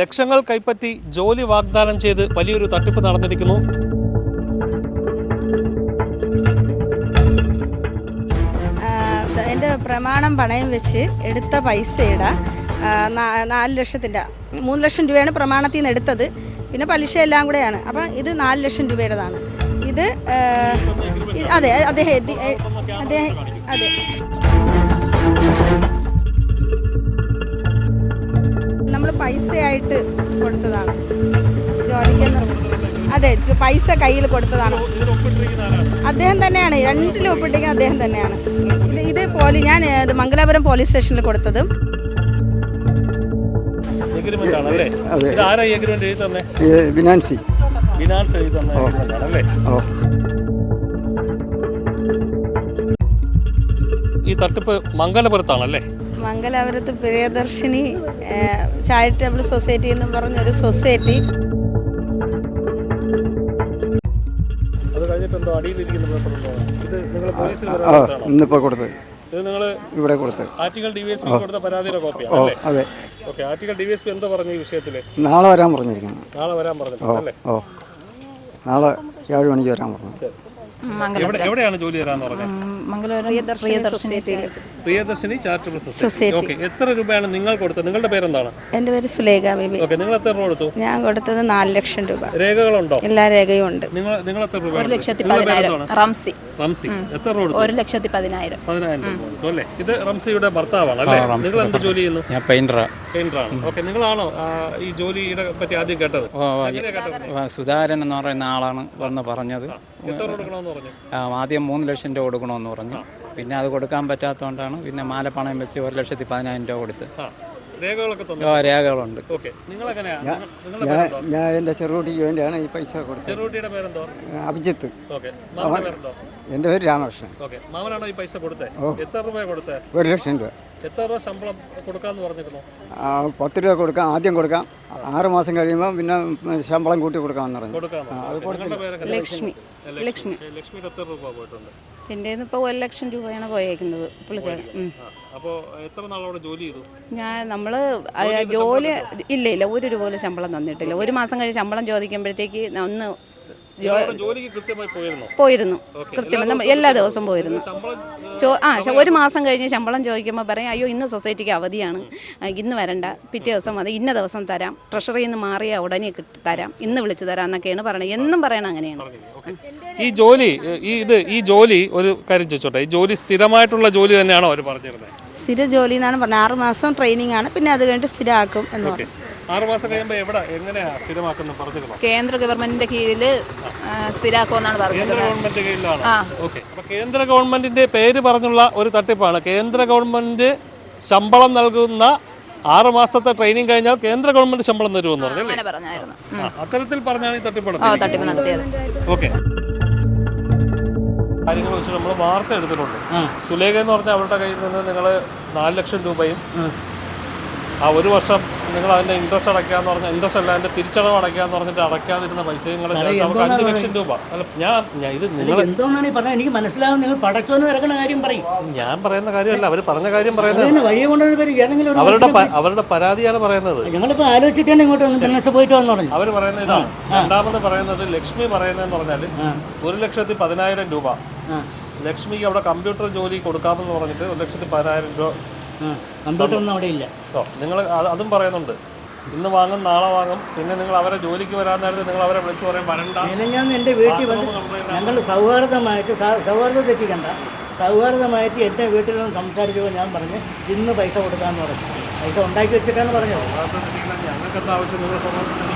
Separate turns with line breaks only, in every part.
ലക്ഷങ്ങൾ കൈപ്പറ്റി ജോലി വാഗ്ദാനം ചെയ്ത് വലിയൊരു തട്ടിപ്പ് നടന്നിരിക്കുന്നു.
എന്റെ പ്രമാണം പണയം വെച്ച് എടുത്ത പൈസയുടെ നാല് ലക്ഷത്തിന്റെ മൂന്ന് ലക്ഷം രൂപയാണ് പ്രമാണത്തിൽ നിന്ന് എടുത്തത്. പിന്നെ പലിശ എല്ലാം കൂടെയാണ്. അപ്പം ഇത് നാല് ലക്ഷം രൂപയുടേതാണ്. ഇത് അതെ അദ്ദേഹം അദ്ദേഹം അതെ. അതെ പൈസ കയ്യിൽ കൊടുത്തതാണ്. അദ്ദേഹം തന്നെയാണ്. രണ്ടിലും ഒപ്പിട്ടിരിക്കുന്നത് അദ്ദേഹം തന്നെയാണ്. ഇത് ഇത് പോലീ ഞാൻ ഇത് മംഗലാപുരം പോലീസ് സ്റ്റേഷനിൽ കൊടുത്തതും.
ബിനാൻസി.
എഴുതി തന്ന അല്ലേ? ഈ തട്ടിപ്പ് മംഗലപുരത്താണല്ലേ?
മംഗലാപുരത്ത് പ്രിയദർശിനി ചാരിറ്റബിൾ സൊസൈറ്റി എന്നും പറഞ്ഞൊരു സൊസൈറ്റി.
അടിയിലിരിക്കുന്ന പേപ്പർ ഇത് നിങ്ങൾ പോലീസിൽ
ആ ഇന്നിപ്പോൾ കൊടുത്ത്.
ഇത് നിങ്ങൾ
ഇവിടെ കൊടുത്ത്.
Article D V S P കൊടുത്ത പരാതിയുടെ കോപ്പിയാണ് അല്ലേ?
അതെ.
Okay article D V S P എന്താ പറഞ്ഞു ഈ വിഷയത്തിൽ
നാളെ വരാൻ പറഞ്ഞിരിക്കുന്നു.
നാളെ വരാൻ പറഞ്ഞിട്ടുണ്ട് അല്ലേ?
ഓ. നാളെ ഏഴ് മണിക്ക് വരാൻ പറഞ്ഞു.
എവിടെയാണ് ജോലി തരാന്ന് പറഞ്ഞത്?
Priyadarshini
charitable society. ഓക്കെ എത്ര രൂപയാണ് നിങ്ങൾ കൊടുത്തത്? നിങ്ങളുടെ പേരെന്താണ്?
എന്റെ പേര് സുലേഖ ബേബി.
ഓക്കെ നിങ്ങൾ എത്ര രൂപ കൊടുത്തു?
ഞാൻ കൊടുത്തത് നാല് ലക്ഷം രൂപ.
രേഖകളുണ്ടോ?
എല്ലാ രേഖയും ഉണ്ട്.
നിങ്ങൾ നിങ്ങൾ എത്ര രൂപ
ഒരു ലക്ഷത്തി പതിനായിരം. റംസി.
റംസി. എത്ര രൂപ
ഒരു ലക്ഷത്തി പതിനായിരം.
പതിനായിരം രൂപ കൊടുത്തു അല്ലേ? ഇത് റംസിയുടെ ഭർത്താവാണ് അല്ലേ? നിങ്ങൾ എന്ത് ജോലി ചെയ്യുന്നു?
ഞാൻ പെയിന്ററാ
പെയിന്ററാണ്. ഓക്കെ നിങ്ങളാണോ ഈ ജോലിയുടെ പറ്റി ആദ്യം കേട്ടത്?
സുധാരൻ എന്ന് പറയുന്ന ആളാണ് വന്ന് പറഞ്ഞത്.
എത്ര രൂപ കൊടുക്കണമെന്ന് പറഞ്ഞു?
ആദ്യം മൂന്ന് ലക്ഷം രൂപ കൊടുക്കണമെന്ന് പറഞ്ഞു. പിന്നെ അത് കൊടുക്കാൻ പറ്റാത്തതുകൊണ്ടാണ് പിന്നെ മാല പണയം വെച്ച് ഒരു ലക്ഷത്തി പതിനായിരം രൂപ കൊടുത്ത്.
ആ രേഖകളൊക്കെ തന്നു.
ഓ, രേഖകളുണ്ട്.
ഓക്കെ നിങ്ങൾ
ഞാൻ എന്റെ ചെറുകുട്ടിക്ക് വേണ്ടിയാണ് ഈ പൈസ കൊടുത്തത്. അഭിജിത്ത്.
ഓക്കെ മാമന്റെ പേരെന്തോ?
എന്റെ പേര് രാമകൃഷ്ണൻ.
ഓക്കെ മാമനാണോ ഈ പൈസ കൊടുത്തേ? എത്ര രൂപ കൊടുത്തേ?
ഒരു ലക്ഷം രൂപ.
എത്ര രൂപ ശമ്പളം കൊടുക്കാന്ന് പറഞ്ഞിരുന്നു?
പത്ത് രൂപ കൊടുക്കാം ആദ്യം കൊടുക്കാം. ആറ് മാസം കഴിയുമ്പോൾ പിന്നെ ശമ്പളം കൂട്ടി കൊടുക്കാമെന്ന് പറഞ്ഞു.
കൊടുക്കാം
ലക്ഷ്മി. ലക്ഷ്മി.
ലക്ഷ്മി. എത്ര രൂപ പോയിട്ടുണ്ട്?
എന്റെ ഇപ്പോൾ ഒരു ലക്ഷം രൂപയാണ് പോയേക്കുന്നത് പുള്ളിക്കാരൻ. ഉം.
എത്ര നാളവിടെ ജോലി ചെയ്തു?
ഞാൻ നമ്മൾ ജോലി ഇല്ല ഇല്ല ഒരു രൂപ പോലും ശമ്പളം തന്നിട്ടില്ല. ഒരു മാസം കഴിഞ്ഞ് ശമ്പളം ചോദിക്കുമ്പോഴത്തേക്ക് ഒന്ന്
കൃത്യമായി പോയിരുന്നോ.
പോയിരുന്നു. കൃത്യം എല്ലാ ദിവസവും പോയിരുന്നു. ചോ ആ ഒരു മാസം കഴിഞ്ഞ് ശമ്പളം ചോദിക്കുമ്പോൾ പറയും അയ്യോ ഇന്ന് സൊസൈറ്റിക്ക് അവധിയാണ്. ഇന്ന് വരണ്ട. പിറ്റേ ദിവസം മതി. ഇന്ന ദിവസം തരാം. ട്രഷറിയിൽ നിന്ന് മാറിയ ഉടനെ കിട്ടി തരാം. ഇന്ന് വിളിച്ചു തരാം എന്നൊക്കെയാണ് പറയുന്നത് എന്നും പറയണം അങ്ങനെയാണ്.
ഈ ജോലി ഈ ഇത് ഈ ജോലി ഒരു കാര്യം ചോദിച്ചോട്ടെ. ഈ ജോലി സ്ഥിരമായിട്ടുള്ള ജോലി തന്നെയാണോ അവർ പറഞ്ഞിരുന്നത്?
സ്ഥിര ജോലി എന്നാണ് പറഞ്ഞത്. ആറ് മാസം ട്രെയിനിങ് ആണ്. പിന്നെ അത് കഴിഞ്ഞിട്ട് സ്ഥിരമാക്കും എന്ന് പറഞ്ഞു.
ആറ് മാസം കഴിയുമ്പോൾ എവിടെ? എങ്ങനെയാ
കേന്ദ്ര ഗവൺമെന്റിന്റെ കീഴിൽ സ്ഥിരാക്കുമെന്നാണ് പറഞ്ഞത്.
കേന്ദ്ര ഗവൺമെന്റ് കീഴിലാണ്. ഓക്കെ. അപ്പൊ കേന്ദ്ര ഗവൺമെന്റിന്റെ പേര് പറഞ്ഞുള്ള ഒരു തട്ടിപ്പാണ്. കേന്ദ്ര ഗവൺമെന്റ് ശമ്പളം നൽകുന്ന ആറ് മാസത്തെ ട്രെയിനിങ് കഴിഞ്ഞാൽ കേന്ദ്ര ഗവൺമെന്റ് ശമ്പളം തരുമെന്ന് പറഞ്ഞു അത്തരത്തിൽ പറഞ്ഞാണ് ഈ തട്ടിപ്പ്
തട്ടിപ്പ് നടത്തിയത്.
ഓക്കെ. കാര്യങ്ങൾ വെച്ച് നമ്മൾ വാർത്ത എടുത്തിട്ടുണ്ട്. സുലേഖ എന്ന് പറഞ്ഞാൽ അവരുടെ കയ്യിൽ നിന്ന് നിങ്ങൾ നാല് ലക്ഷം രൂപയും ആ ഒരു വർഷം നിങ്ങൾ അതിന്റെ ഇൻട്രസ്റ്റ് അടയ്ക്കാന്ന് പറഞ്ഞാൽ ഇൻട്രസ്റ്റ് അല്ല അതിന്റെ തിരിച്ചടവ് അടയ്ക്കാന്ന് പറഞ്ഞിട്ട് അടയ്ക്കാതിരുന്ന പൈസ നിങ്ങൾ നമുക്ക് അഞ്ച് ലക്ഷം രൂപ. അല്ല ഞാൻ ഞാൻ ഇത് നിങ്ങൾ
എന്തോന്നാണ് ഈ എനിക്ക് മനസ്സിലാവും നിങ്ങൾ പടച്ചോന്ന് തിരക്കണ കാര്യം പറയും.
ഞാൻ പറയുന്ന കാര്യമല്ല അവർ പറഞ്ഞ കാര്യം പറയുന്നത്.
കൊണ്ടുവന്ന
അവരുടെ അവരുടെ പരാതിയാണ് പറയുന്നത്.
ഞങ്ങളിപ്പോ ആലോചിച്ചിട്ടാണ് ഇങ്ങോട്ട് വന്ന് ബിസിനസ് പോയിട്ട് വന്നു പറഞ്ഞു
അവർ പറയുന്നത് ഇതാണ് രണ്ടാമത് പറയുന്നത് ലക്ഷ്മി പറയുന്നതെന്ന് പറഞ്ഞാൽ ഒരു ലക്ഷത്തി പതിനായിരം രൂപ. ലക്ഷ്മിക്ക് അവിടെ കമ്പ്യൂട്ടർ ജോലി കൊടുക്കാമെന്ന് പറഞ്ഞിട്ട് ഒരു ലക്ഷത്തി പതിനായിരം രൂപ
അവിടെ ഇല്ല.
ഓ നിങ്ങൾ അതും പറയുന്നുണ്ട്. ഇന്ന് വാങ്ങും നാളെ വാങ്ങും പിന്നെ നിങ്ങൾ അവരെ ജോലിക്ക് വരാൻ നേരത്തെ നിങ്ങൾ അവരെ വിളിച്ചു പറയും വരണ്ട.
ഞാൻ എന്റെ വീട്ടിൽ വന്ന് ഞങ്ങൾ സൗഹാർദ്ദമായിട്ട് സൗഹാർദ്ദം തെറ്റിക്കണ്ട. സൗഹാർദ്ദമായിട്ട് എന്റെ വീട്ടിൽ നിന്ന് സംസാരിച്ചപ്പോൾ ഞാൻ പറഞ്ഞ് ഇന്ന് പൈസ കൊടുക്കാമെന്ന് പറഞ്ഞു. പൈസ ഉണ്ടാക്കി വെച്ചിട്ടാണ് പറഞ്ഞത്.
ഞങ്ങൾക്ക് എന്താ ആവശ്യം നിങ്ങൾ സമൂഹത്തിൽ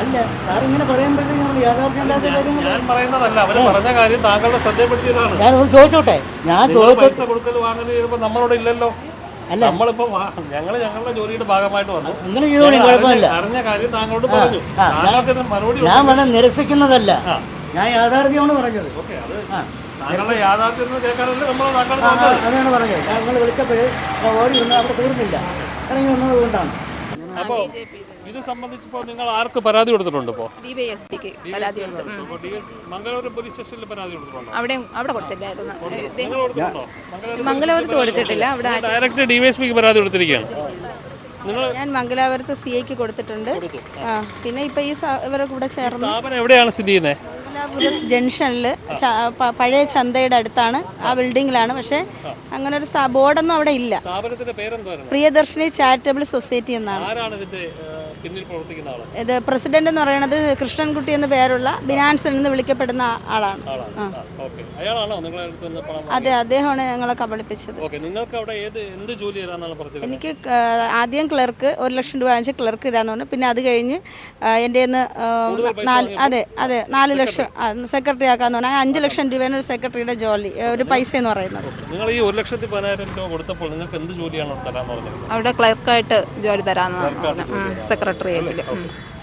അല്ല സാർ ഇങ്ങനെ പറയുമ്പോഴത്തേക്കും നമ്മൾ യാഥാർത്ഥ്യമില്ലാത്ത കാര്യങ്ങൾ
ഞാൻ പറയുന്നതല്ല അവർ പറഞ്ഞ കാര്യം താങ്കളുടെ ശ്രദ്ധപ്പെടുത്തിയതാണ്
ഞാൻ ഒന്ന് ചോദിച്ചോട്ടെ? ഞാൻ
നിങ്ങൾ
ചോദിച്ചോ
പൈസ കൊടുക്കൽ വാങ്ങൽ ചെയ്യുമ്പോൾ നമ്മളോട് ഇല്ലല്ലോ.
അല്ല.
നമ്മളിപ്പോ ഞങ്ങൾ ഞങ്ങളുടെ ജോലിയുടെ ഭാഗമായിട്ട് വന്നു.
അങ്ങനെ ചെയ്തോളി കുഴപ്പമില്ല.
അറിഞ്ഞ കാര്യം താങ്കളോട് പറഞ്ഞു. മറുപടി
ഞാൻ വേണം നിരസിക്കുന്നതല്ല. ഞാൻ യാഥാർത്ഥ്യമാണ് പറഞ്ഞത്.
ഓക്കെ അത്
ആ.
താങ്കളുടെ യാഥാർത്ഥ്യം കേൾക്കാനല്ലേ നമ്മൾ താങ്കൾ
അതാണ് പറഞ്ഞത്. ഞങ്ങൾ വിളിച്ചപ്പോൾ ഓടി ഒന്നും അവിടെ തീർന്നില്ല. ഇറങ്ങി വന്നത് കൊണ്ടാണ്.
അപ്പോ ഇത് സംബന്ധിച്ച് നിങ്ങൾ ആർക്ക് പരാതി കൊടുത്തിട്ടുണ്ട്
പരാതി കൊടുത്തു ഉം.
ഇപ്പോ പോലീസ് സ്റ്റേഷനിൽ പരാതി കൊടുത്തിട്ടുണ്ടോ?
അവിടെ അവിടെ കൊടുത്തില്ലായിരുന്നു. ഇത്
നിങ്ങൾ കൊടുത്തിട്ടുണ്ടോ മംഗലാപുരം
മംഗലപുരത്ത് കൊടുത്തിട്ടില്ല. അവിടെ
ഡയറക്റ്റ് ഡിവൈഎസ്പിക്ക് പരാതി കൊടുത്തിരിക്കുകയാണ്. നിങ്ങൾ
ഞാൻ മംഗലാപുരത്ത് സി ഐക്ക് കൊടുത്തിട്ടുണ്ട്. ആ പിന്നെ ഇപ്പൊ ഈ സ- ഇവരുടെ കൂടെ ചേർന്ന്
സ്ഥാപനം എവിടെയാണ് സ്ഥിതി ചെയ്യുന്നത്
മംഗലാപുരം ജംഗ്ഷനിൽ പഴയ ചന്തയുടെ അടുത്താണ് ആ ബിൽഡിങ്ങിലാണ്. പക്ഷേ അങ്ങനെ ഒരു ബോർഡൊന്നും അവിടെ ഇല്ല. പ്രിയദർശിനി ചാരിറ്റബിൾ സൊസൈറ്റി എന്നാണ്. ഇത് പ്രസിഡന്റ് എന്ന് പറയുന്നത് കൃഷ്ണൻകുട്ടി എന്ന പേരുള്ള ബിനാൻസൻ എന്ന് വിളിക്കപ്പെടുന്ന ആളാണ്. അതെ അദ്ദേഹമാണ് ഞങ്ങളെ കബളിപ്പിച്ചത്.
ഓക്കെ നിങ്ങൾക്ക് അവിടെ ഏത് എന്ത് ജോലി തരാന്നാണ്
എനിക്ക് ആദ്യം ക്ലർക്ക് ഒരു ലക്ഷം രൂപ വാങ്ങിച്ച് ക്ലർക്ക് ഇതാന്ന് പറഞ്ഞു. പിന്നെ അത് കഴിഞ്ഞ് എന്റെ എന്റെ അതെ അതെ നാല് ലക്ഷം സെക്രട്ടറി ആക്കാന്ന് പറഞ്ഞാൽ അഞ്ച് ലക്ഷം രൂപയാണ് ഒരു സെക്രട്ടറിയുടെ ജോലി ഒരു പൈസ എന്ന് പറയുന്നത്.
നിങ്ങൾ ഈ ഒരു ലക്ഷത്തി പതിനായിരം രൂപ കൊടുത്തപ്പോൾ നിങ്ങൾക്ക് എന്ത് ജോലിയാണ് അവിടെ
ക്ലർക്കായിട്ട് ജോലി തരാമെന്ന് സെക്രട്ടേറിയറ്റിൽ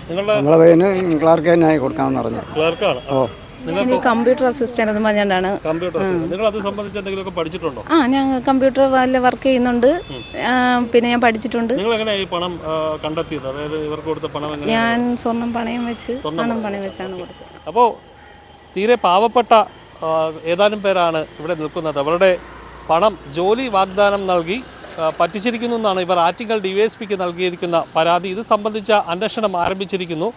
നിങ്ങളുടെ
പയ്യന് ക്ലാർക്ക് കൊടുക്കാമെന്ന് പറഞ്ഞു
ക്ലർക്കാണ്.
ഓ.
ഞാൻ ഈ കമ്പ്യൂട്ടർ അസിസ്റ്റന്റ് എന്ന് പറഞ്ഞാണ്
കമ്പ്യൂട്ടർ നിങ്ങൾ അത് സംബന്ധിച്ച് എന്തെങ്കിലുമൊക്കെ പഠിച്ചിട്ടുണ്ടോ?
ആ ഞാൻ കമ്പ്യൂട്ടർ വല്ല വർക്ക് ചെയ്യുന്നുണ്ട്. പിന്നെ ഞാൻ പഠിച്ചിട്ടുണ്ട്.
നിങ്ങൾ എങ്ങനെയാണ് ഈ പണം ആ, അതായത് ഇവർക്ക് കൊടുത്ത പണം എങ്ങനെ
ഞാൻ സ്വർണം പണയം വെച്ച് പണം പണയം വെച്ചാണ് കൊടുത്തത്.
അപ്പോൾ തീരെ പാവപ്പെട്ട ഏതാനും പേരാണ് ഇവിടെ നിൽക്കുന്നത്. അവരുടെ പണം ജോലി വാഗ്ദാനം നൽകി പറ്റിച്ചിരിക്കുന്നു എന്നാണ് ഇവർ ആറ്റിങ്ങൽ ഡിവൈഎസ്പിക്ക് നൽകിയിരിക്കുന്ന പരാതി. ഇത് സംബന്ധിച്ച അന്വേഷണം ആരംഭിച്ചിരിക്കുന്നു.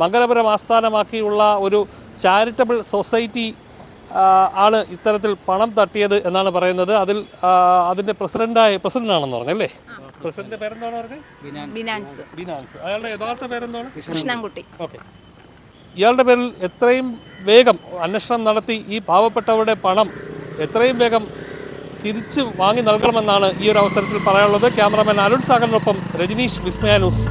മംഗലപുരം ആസ്ഥാനമാക്കിയുള്ള ഒരു ചാരിറ്റബിൾ സൊസൈറ്റി ആണ് ഇത്തരത്തിൽ പണം തട്ടിയത് എന്നാണ് പറയുന്നത്. അതിൽ അതിന്റെ പ്രസിഡന്റായ പ്രസിഡന്റാണെന്ന് പറഞ്ഞല്ലേ പ്രസിഡന്റ്. പേരെന്താണ് പറഞ്ഞത്
ബിനാൻസ്.
ബിനാൻസ്. അയാളുടെ യഥാർത്ഥ പേരെന്താണ്?
കൃഷ്ണൻകുട്ടി.
ഓക്കെ. ഇയാളുടെ പേരിൽ എത്രയും വേഗം അന്വേഷണം നടത്തി ഈ പാവപ്പെട്ടവരുടെ പണം എത്രയും വേഗം തിരിച്ച് വാങ്ങി നൽകണമെന്നാണ് ഈ ഒരു അവസരത്തിൽ പറയാനുള്ളത്. ക്യാമറാമാൻ അരുൺ സാഗറിനൊപ്പം രജനീഷ് വിസ്മയ ന്യൂസ്.